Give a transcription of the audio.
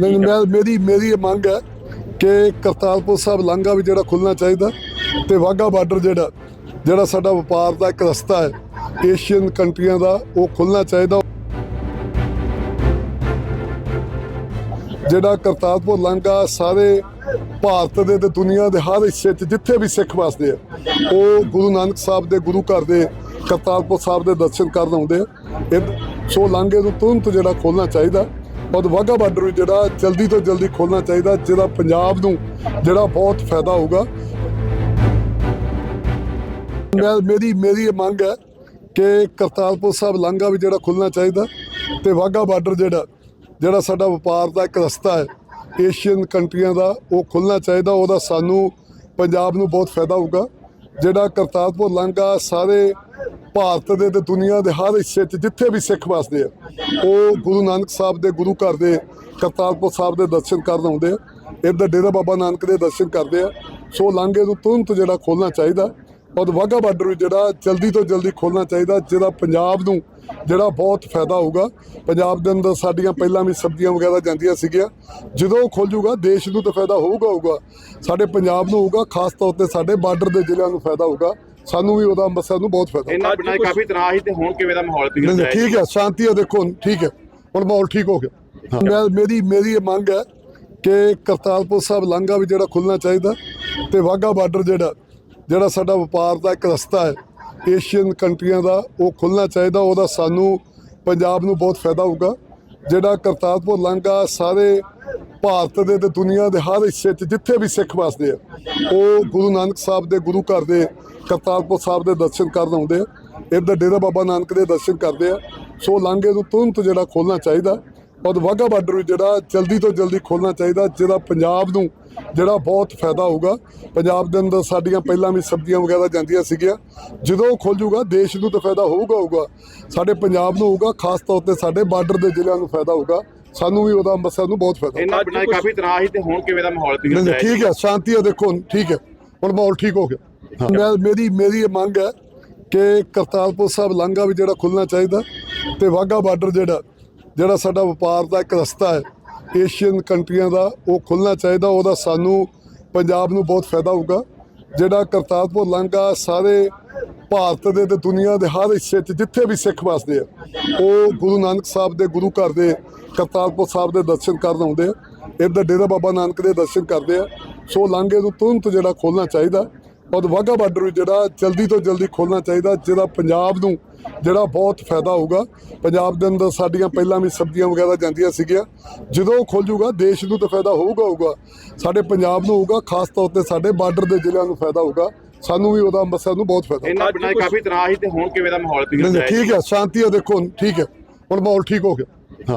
ਨਹੀਂ ਮੈਂ ਮੇਰੀ ਮੇਰੀ ਇਹ ਮੰਗ ਹੈ ਕਿ ਕਰਤਾਰਪੁਰ ਸਾਹਿਬ ਲਾਂਘਾ ਵੀ ਜਿਹੜਾ ਖੁੱਲਣਾ ਚਾਹੀਦਾ ਤੇ ਵਾਹਗਾ ਬਾਰਡਰ ਜਿਹੜਾ ਜਿਹੜਾ ਸਾਡਾ ਵਪਾਰ ਦਾ ਇੱਕ ਰਸਤਾ ਹੈ ਏਸ਼ੀਅਨ ਕੰਟਰੀਆਂ ਦਾ ਉਹ ਖੁੱਲਣਾ ਚਾਹੀਦਾ। ਜਿਹੜਾ ਕਰਤਾਰਪੁਰ ਲਾਂਘਾ ਸਾਰੇ ਭਾਰਤ ਦੇ ਤੇ ਦੁਨੀਆ ਦੇ ਹਰ ਹਿੱਸੇ 'ਚ ਜਿੱਥੇ ਵੀ ਸਿੱਖ ਵਸਦੇ ਆ ਉਹ ਗੁਰੂ ਨਾਨਕ ਸਾਹਿਬ ਦੇ ਗੁਰੂ ਘਰ ਦੇ ਕਰਤਾਰਪੁਰ ਸਾਹਿਬ ਦੇ ਦਰਸ਼ਨ ਕਰਨ ਆਉਂਦੇ ਆ। ਇਹ ਸੋ ਲਾਂਘੇ ਨੂੰ ਤੁਰੰਤ ਜਿਹੜਾ ਖੋਲਣਾ ਚਾਹੀਦਾ। ਔਰ ਵਾਹਗਾ ਬਾਰਡਰ ਵੀ ਜਿਹੜਾ ਜਲਦੀ ਤੋਂ ਜਲਦੀ ਖੋਲਣਾ ਚਾਹੀਦਾ ਜਿਹਦਾ ਪੰਜਾਬ ਨੂੰ ਜਿਹੜਾ ਬਹੁਤ ਫਾਇਦਾ ਹੋਊਗਾ। ਮੈਂ, ਮੇਰੀ ਮੇਰੀ ਇਹ ਮੰਗ ਹੈ ਕਿ ਕਰਤਾਰਪੁਰ ਸਾਹਿਬ ਲਾਂਘਾ ਵੀ ਜਿਹੜਾ ਖੁੱਲਣਾ ਚਾਹੀਦਾ ਤੇ ਵਾਹਗਾ ਬਾਰਡਰ ਜਿਹੜਾ ਜਿਹੜਾ ਸਾਡਾ ਵਪਾਰ ਦਾ ਇੱਕ ਰਸਤਾ ਹੈ, ਏਸ਼ੀਅਨ ਕੰਟਰੀਆਂ ਦਾ ਉਹ ਖੁੱਲਣਾ ਚਾਹੀਦਾ, ਉਹਦਾ ਸਾਨੂੰ ਪੰਜਾਬ ਨੂੰ ਬਹੁਤ ਫਾਇਦਾ ਹੋਊਗਾ। ਜਿਹੜਾ ਕਰਤਾਰਪੁਰ ਲਾਂਘਾ ਸਾਰੇ ਭਾਰਤ ਦੇ ਤੇ ਦੁਨੀਆ ਦੇ ਹਰ ਹਿੱਸੇ 'ਚ ਜਿੱਥੇ ਵੀ ਸਿੱਖ ਵਸਦੇ ਆ, ਉਹ ਗੁਰੂ ਨਾਨਕ ਸਾਹਿਬ ਦੇ ਗੁਰੂ ਘਰ ਦੇ, ਕਰਤਾਰਪੁਰ ਸਾਹਿਬ ਦੇ ਦਰਸ਼ਨ ਕਰਨ ਆਉਂਦੇ ਆ। ਇੱਧਰ ਡੇਰਾ ਬਾਬਾ ਨਾਨਕ ਦੇ ਦਰਸ਼ਨ ਕਰਦੇ ਆ। ਸੋ ਲਾਂਘੇ ਨੂੰ ਤੁਰੰਤ ਜਿਹੜਾ ਖੋਲਣਾ ਚਾਹੀਦਾ, ਔਰ ਵਾਹਗਾ ਬਾਰਡਰ ਵੀ ਜਿਹੜਾ ਜਲਦੀ ਤੋਂ ਜਲਦੀ ਖੋਲਣਾ ਚਾਹੀਦਾ, ਜਿਹਦਾ ਪੰਜਾਬ ਨੂੰ ਜਿਹੜਾ ਬਹੁਤ ਫਾਇਦਾ ਹੋਊਗਾ। ਪੰਜਾਬ ਦੇ ਅੰਦਰ ਸਾਡੀਆਂ ਪਹਿਲਾਂ ਵੀ ਸਬਜ਼ੀਆਂ ਵਗੈਰਾ ਜਾਂਦੀਆਂ ਸੀਗੀਆਂ। ਜਦੋਂ ਉਹ ਖੁੱਲ ਜੂਗਾ ਦੇਸ਼ ਨੂੰ ਤਾਂ ਫਾਇਦਾ ਹੋਊਗਾ ਹੋਊਗਾ। ਸਾਡੇ ਪੰਜਾਬ ਨੂੰ ਹੋਊਗਾ, ਖਾਸ ਤੌਰ ਤੇ ਸਾਡੇ ਬਾਰਡਰ ਦੇ ਜ਼ਿਲ੍ਹਿਆਂ ਨੂੰ ਫਾਇਦਾ ਹੋਊਗਾ। ਸਾਨੂੰ ਵੀ ਉਹਦਾ ਅੰਮ੍ਰਿਤਸਰ ਨੂੰ ਬਹੁਤ ਫਾਇਦਾ। ਇਹਨਾਂ ਬਿਨਾਂ ਕਾਫੀ ਤਨਾਅ ਸੀ ਤੇ ਹੁਣ ਕਿਵੇਂ ਦਾ ਮਾਹੌਲ ਤੁਸੀਂ ਨਹੀਂ, ਠੀਕ ਹੈ? ਸ਼ਾਂਤੀ ਹੈ ਦੇਖੋ ਠੀਕ ਹੈ। ਹੁਣ ਮਾਹੌਲ ਠੀਕ ਹੋ ਗਿਆ। ਮੈਂ ਮੇਰੀ ਮੇਰੀ ਇਹ ਮੰਗ ਹੈ ਕਿ ਕਰਤਾਰਪੁਰ ਸਾਹਿਬ ਲਾਂਘਾ ਵੀ ਜਿਹੜਾ ਖੁੱਲਣਾ ਚਾਹੀਦਾ ਤੇ ਵਾਹਗਾ ਬਾਰਡਰ ਜਿਹੜਾ ਜਿਹੜਾ ਸਾਡਾ ਵਪਾਰ ਦਾ ਇੱਕ ਰਸਤਾ ਹੈ ਏਸ਼ੀਅਨ ਕੰਟਰੀਆਂ ਦਾ ਉਹ ਖੁੱਲਣਾ ਚਾਹੀਦਾ ਉਹਦਾ ਸਾਨੂੰ ਪੰਜਾਬ ਨੂੰ ਬਹੁਤ ਫਾਇਦਾ ਹੋਊਗਾ। ਜਿਹੜਾ ਕਰਤਾਰਪੁਰ ਲਾਂਘਾ ਸਾਰੇ ਭਾਰਤ ਦੇ ਤੇ ਦੁਨੀਆ ਦੇ ਹਰ ਹਿੱਸੇ 'ਚ ਜਿੱਥੇ ਵੀ ਸਿੱਖ ਵਸਦੇ ਆ ਉਹ ਗੁਰੂ ਨਾਨਕ ਸਾਹਿਬ ਦੇ ਗੁਰੂ ਘਰ ਦੇ ਕਰਤਾਰਪੁਰ ਸਾਹਿਬ ਦੇ ਦਰਸ਼ਨ ਕਰਨ ਆਉਂਦੇ ਆ। ਇੱਧਰ ਡੇਰਾ ਬਾਬਾ ਨਾਨਕ ਦੇ ਦਰਸ਼ਨ ਕਰਦੇ ਆ। ਸੋ ਲਾਂਘੇ ਨੂੰ ਤੁਰੰਤ ਜਿਹੜਾ ਖੋਲਣਾ ਚਾਹੀਦਾ। ਔਰ ਵਾਹਗਾ ਬਾਰਡਰ ਵੀ ਜਿਹੜਾ ਜਲਦੀ ਤੋਂ ਜਲਦੀ ਖੋਲਣਾ ਚਾਹੀਦਾ ਜਿਹਦਾ ਪੰਜਾਬ ਨੂੰ ਜਿਹੜਾ ਬਹੁਤ ਫਾਇਦਾ ਹੋਊਗਾ। ਪੰਜਾਬ ਦੇ ਅੰਦਰ ਸਾਡੀਆਂ ਪਹਿਲਾਂ ਵੀ ਸਬਜ਼ੀਆਂ ਵਗੈਰਾ ਜਾਂਦੀਆਂ ਸੀਗੀਆਂ। ਜਦੋਂ ਉਹ ਖੁੱਲ ਜੂਗਾ ਦੇਸ਼ ਨੂੰ ਤਾਂ ਫਾਇਦਾ ਹੋਊਗਾ ਹੋਊਗਾ। ਸਾਡੇ ਪੰਜਾਬ ਨੂੰ ਹੋਊਗਾ ਖਾਸ ਤੌਰ ਤੇ ਸਾਡੇ ਬਾਰਡਰ ਦੇ ਜ਼ਿਲ੍ਹਿਆਂ ਨੂੰ ਫਾਇਦਾ ਹੋਊਗਾ। ਸਾਨੂੰ ਵੀ ਉਹਦਾ ਅੰਮ੍ਰਿਤਸਰ ਨੂੰ ਬਹੁਤ ਫਾਇਦਾ ਇਹਨਾਂ ਬਿਨਾਂ ਕਾਫੀ ਤਨਾਅ ਸੀ ਤੇ ਹੁਣ ਕਿਵੇਂ ਦਾ ਮਾਹੌਲ ਠੀਕ ਹੈ ਸ਼ਾਂਤੀ ਹੈ ਦੇਖੋ ਠੀਕ ਹੈ। ਹੁਣ ਮਾਹੌਲ ਠੀਕ ਹੋ ਗਿਆ। ਮੈਂ ਮੇਰੀ ਮੇਰੀ ਇਹ ਮੰਗ ਹੈ ਕਿ ਕਰਤਾਰਪੁਰ ਸਾਹਿਬ ਲਾਂਘਾ ਵੀ ਜਿਹੜਾ ਖੁੱਲਣਾ ਚਾਹੀਦਾ ਤੇ ਵਾਹਗਾ ਬਾਰਡਰ ਜਿਹੜਾ ਜਿਹੜਾ ਸਾਡਾ ਵਪਾਰ ਦਾ ਇੱਕ ਰਸਤਾ ਹੈ ਏਸ਼ੀਅਨ ਕੰਟਰੀਆਂ ਦਾ ਉਹ ਖੁੱਲਣਾ ਚਾਹੀਦਾ ਉਹਦਾ ਸਾਨੂੰ ਪੰਜਾਬ ਨੂੰ ਬਹੁਤ ਫਾਇਦਾ ਹੋਊਗਾ। ਜਿਹੜਾ ਕਰਤਾਰਪੁਰ ਲਾਂਘਾ ਸਾਰੇ ਭਾਰਤ ਦੇ ਤੇ ਦੁਨੀਆ ਦੇ ਹਰ ਹਿੱਸੇ 'ਚ ਜਿੱਥੇ ਵੀ ਸਿੱਖ ਵਸਦੇ ਆ ਉਹ ਗੁਰੂ ਨਾਨਕ ਸਾਹਿਬ ਦੇ ਗੁਰੂ ਘਰ ਦੇ ਕਰਤਾਰਪੁਰ ਸਾਹਿਬ ਦੇ ਦਰਸ਼ਨ ਕਰਨ ਆਉਂਦੇ ਆ। ਇੱਧਰ ਡੇਰਾ ਬਾਬਾ ਨਾਨਕ ਦੇ ਦਰਸ਼ਨ ਕਰਦੇ ਆ। ਸੋ ਲਾਂਘੇ ਨੂੰ ਤੁਰੰਤ ਜਿਹੜਾ ਖੋਲਣਾ ਚਾਹੀਦਾ। ਔਰ ਵਾਹਗਾ ਬਾਰਡਰ ਵੀ ਜਿਹੜਾ ਜਲਦੀ ਤੋਂ ਜਲਦੀ ਖੋਲਣਾ ਚਾਹੀਦਾ ਜਿਹਦਾ ਪੰਜਾਬ ਨੂੰ ਜਿਹੜਾ ਬਹੁਤ ਫਾਇਦਾ ਹੋਊਗਾ। ਪੰਜਾਬ ਦੇ ਅੰਦਰ ਸਾਡੀਆਂ ਪਹਿਲਾਂ ਵੀ ਸਬਜ਼ੀਆਂ ਵਗੈਰਾ ਜਾਂਦੀਆਂ ਸੀਗੀਆਂ। ਜਦੋਂ ਉਹ ਖੁੱਲ ਜੂਗਾ ਦੇਸ਼ ਨੂੰ ਤਾਂ ਫਾਇਦਾ ਹੋਊਗਾ ਹੋਊਗਾ। ਸਾਡੇ ਪੰਜਾਬ ਨੂੰ ਹੋਊਗਾ ਖਾਸ ਤੌਰ ਤੇ ਸਾਡੇ ਬਾਰਡਰ ਦੇ ਜ਼ਿਲ੍ਹਿਆਂ ਨੂੰ ਫਾਇਦਾ ਹੋਊਗਾ। ਸਾਨੂੰ ਵੀ ਉਹਦਾ ਅੰਮ੍ਰਿਤਸਰ ਨੂੰ ਬਹੁਤ ਫਾਇਦਾ ਇਹਨਾਂ ਬਿਨਾਂ ਕਾਫੀ ਤਨਾਅ ਸੀ ਤੇ ਹੁਣ ਕਿਵੇਂ ਦਾ ਮਾਹੌਲ ਤੁਸੀਂ ਠੀਕ ਹੈ। ਸ਼ਾਂਤੀ ਹੈ ਦੇਖੋ ਠੀਕ ਹੈ। ਹੁਣ ਮਾਹੌਲ ਠੀਕ ਹੋ ਗਿਆ।